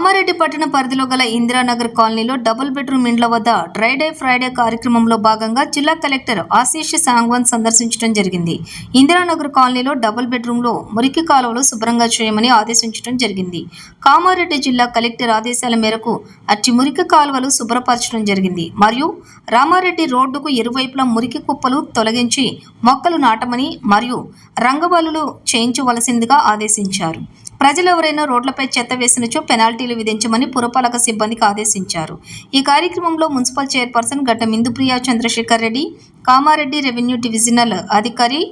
కామారెడ్డి పట్టణ పరిధిలో గల ఇందిరానగర్ కాలనీలో డబుల్ బెడ్రూమ్ ఇండ్ల వద్ద డ్రై డే ఫ్రైడే కార్యక్రమంలో భాగంగా జిల్లా కలెక్టర్ ఆశీష్ సాంగ్వాన్ సందర్శించడం జరిగింది. ఇందిరానగర్ కాలనీలో డబుల్ బెడ్రూమ్లో మురికి కాలువలు శుభ్రంగా చేయమని ఆదేశించడం జరిగింది. కామారెడ్డి జిల్లా కలెక్టర్ ఆదేశాల మేరకు అట్టి మురికి కాలువలు శుభ్రపరచడం జరిగింది. మరియు రామారెడ్డి రోడ్డుకు ఇరువైపులా మురికి కుప్పలు తొలగించి మొక్కలు నాటమని మరియు రంగవల్లులు చేయించవలసిందిగా ఆదేశించారు. ప్రజలు ఎవరైనా రోడ్లపై చెత్త వేసినచో పెనాల్టీలు విధించమని పురపాలక సిబ్బందికి ఆదేశించారు. ఈ కార్యక్రమంలో municipal chairperson Gadda Mindupriya Chandrashekar Reddy Kamareddy revenue divisional అధికారి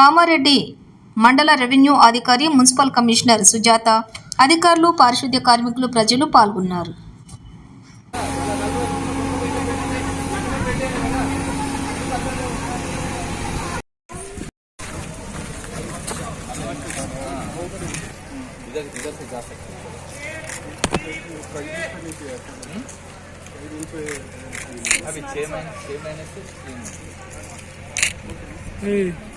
కామారెడ్డి మండల రెవెన్యూ అధికారి మున్సిపల్ కమిషనర్ సుజాత అధికారులు పారిశుద్ధ్య కార్మికులు ప్రజలు పాల్గొన్నారు. इधर इधर से जा सकते हैं अभी छः महीने छः महीने से तीन महीने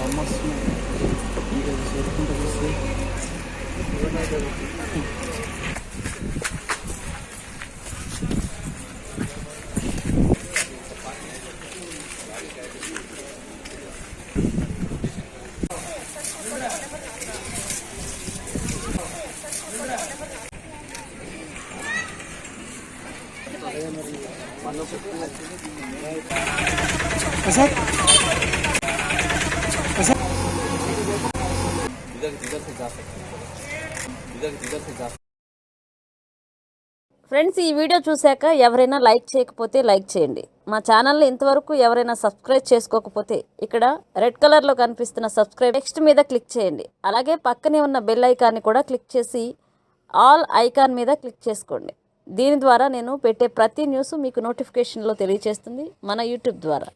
నమస్తే ఈ రోజు చేసుకుంటూ వస్తే ఫ్రెండ్స్ ఈ వీడియో చూశాక ఎవరైనా లైక్ చేయకపోతే లైక్ చేయండి. మా ఛానల్ని ఇంతవరకు ఎవరైనా సబ్స్క్రైబ్ చేసుకోకపోతే ఇక్కడ రెడ్ కలర్లో కనిపిస్తున్న సబ్స్క్రైబ్ నెక్స్ట్ మీద క్లిక్ చేయండి. అలాగే పక్కనే ఉన్న బెల్ ఐకాన్ని కూడా క్లిక్ చేసి ఆల్ ఐకాన్ మీద క్లిక్ చేసుకోండి. దీని ద్వారా నేను పెట్టే ప్రతి న్యూస్ మీకు నోటిఫికేషన్లో తెలియజేస్తుంది మన యూట్యూబ్ ద్వారా.